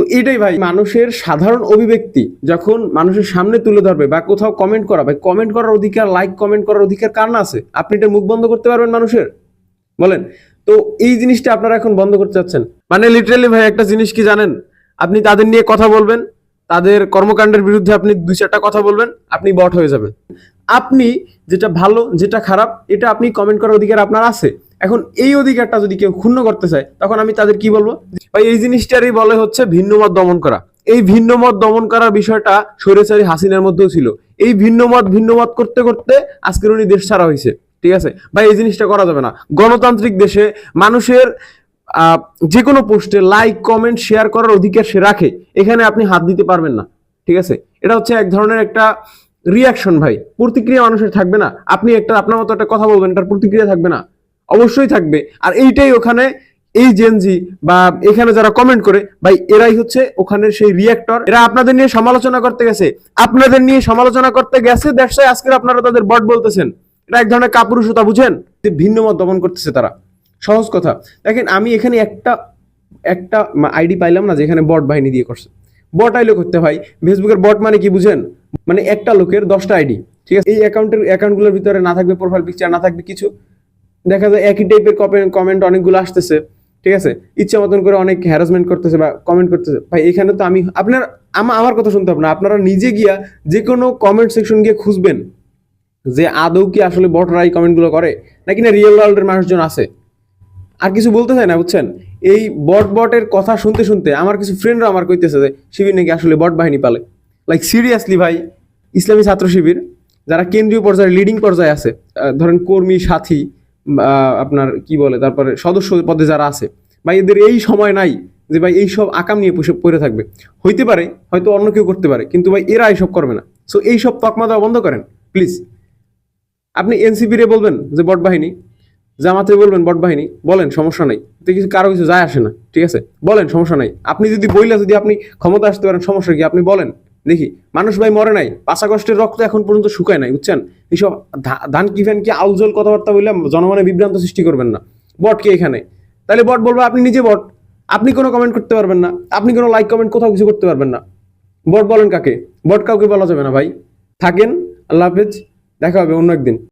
তো এটাই ভাই, মানুষের সাধারণ অভিব্যক্তি যখন মানুষের সামনে তুলে ধরবে বা কোথাও কমেন্ট করা, ভাই কমেন্ট করার অধিকার লাইক কমেন্ট করার অধিকার কার না আছে? আপনি এটা মুখ বন্ধ করতে পারবেন মানুষের। বলেন, তো এই জিনিসটা আপনারা এখন বন্ধ করতে চাচ্ছেন। মানে লিটারালি ভাই, একটা জিনিস কি জানেন? আপনি তাদের নিয়ে কথা বলবেন, তাদের কর্মকাণ্ডের বিরুদ্ধে আপনি দুই চারটা কথা বলবেন, আপনি বট হয়ে যাবেন। আপনি যেটা ভালো, যেটা খারাপ, এটা আপনি কমেন্ট করার অধিকার আপনার আছে। এখন এই অধিকারটা যদি কেউ ক্ষুণ্ণ করতে চায়, তখন আমি তাদের কি বলব? এই জিনিসটারই বলে হচ্ছে ভিন্ন মত দমন করা। এই ভিন্ন মত দমন করার বিষয়টা স্বৈরাচারী হাসিনার মধ্যেও ছিল। এই ভিন্ন মত ভিন্ন মত করতে করতে আজকের উনি দেশ ছাড়া হয়েছে। ঠিক আছে? ভাই, এই জিনিসটা করা যাবে না। গণতান্ত্রিক দেশে মানুষের যে কোনো পোস্টে লাইক কমেন্ট শেয়ার করার অধিকার সে রাখে। এখানে আপনি হাত দিতে পারবেন না। ঠিক আছে? এটা হচ্ছে এক ধরনের একটা রিয়াকশন ভাই। প্রতিক্রিয়া মানুষের থাকবে না। আপনি একটা, আপনার মতো একটা কথা বলবেন তার প্রতিক্রিয়া থাকবে না। অবশ্যই থাকবে। আর এইটাই ওখানে এই জেনজি বা এখানে যারা কমেন্ট করে, ভাই, এরাই হচ্ছে ওখানের সেই রিয়াক্টর এরা আপনাদের নিয়ে সমালোচনা করতে গেছে। আপনাদের নিয়ে সমালোচনা করতে গেছে দেখছে আজকে আপনারা তাদের বট বলতেছেন। এটা এক ধরনের কাপুরুষতা, বুঝেন? ভিন্ন মত দমন করতেছে তারা। সহজ কথা। দেখেন, আমি এখানে একটা একটা আইডি পাইলাম না যে এখানে বট বাহিনী দিয়ে করছে। বট আইলে করতে হয় ফেসবুকের বট মানে কি, বুঝেন? মানে একটা লোকের দশটা আইডি ঠিক আছে? এই অ্যাকাউন্টের অ্যাকাউন্টগুলোর ভিতরে না থাকবে প্রোফাইল পিকচার না থাকবে কিছু। দেখা যায় একই টাইপের কমেন্ট অনেকগুলো আসতেছে, ঠিক আছে? ইচ্ছা মতন করে অনেক হ্যারাসমেন্ট করতেছে বা কমেন্ট করতেছে। ভাই, এখানে তো আমি, আপনার, আমা- আমার কথা শুনতে হবে না। আপনারা নিজে গিয়া যে কোনো কমেন্ট সেকশন গিয়ে খুঁজবেন যে আদৌ কি আসলে বটরা এই কমেন্টগুলো করে, নাকি না রিয়েল ওয়ার্ল্ডের মানুষজন আছে। আর কিছু বলতে চাই না, বুঝছেন? এই বট বটের কথা শুনতে শুনতে আমার কিছু ফ্রেন্ডরা আমার কইতেছে যে, শিবির নাকি আসলে বট বাহিনী পালে? লাইক সিরিয়াসলি ভাই, ইসলামী ছাত্র শিবির, যারা কেন্দ্রীয় পর্যায়ে লিডিং পর্যায়ে আছে ধরেন কর্মী, সাথী আপনার কি বলে, তারপরে সদস্য পদে যারা আছে, ভাই এদের এই সময় নাই যে ভাই এই সব আকাম নিয়ে পড়ে থাকবে। হইতে পারে, হয়তো অন্য কেউ করতে পারে, কিন্তু ভাই এরা এইসব করবে না। সো এই সব তকমা দেওয়া বন্ধ করেন প্লিজ আপনি এনসিপি রে বলবেন যে বট বাহিনী, জামাতে বলবেন বট বাহিনী, বলেন সমস্যা নাই। এতে কিছু, কারও কিছু যায় আসে না, ঠিক আছে? বলেন সমস্যা নাই। আপনি যদি বইলে যদি আপনি ক্ষমতা আসতে পারেন, সমস্যা কি? আপনি বলেন। দেখি, মানুষ ভাই মরে নাই পাশা কষ্টের রক্ত এখন পর্যন্ত শুকায় নাই, বুঝছেন? এইসব ধান কি ফ্যান কি আউজল কথাবার্তা বললে জনগণের বিভ্রান্ত সৃষ্টি করবেন না। বট কে এখানে? তাহলে বট বলব, আপনি নিজে বট। আপনি কোনো কমেন্ট করতে পারবেন না, আপনি কোনো লাইক কমেন্ট কোথাও কিছু করতে পারবেন না। বট বলেন কাকে? বট কাউকে বলা যাবে না ভাই। থাকেন, আল্লাহ হাফেজ, দেখা হবে অন্য একদিন।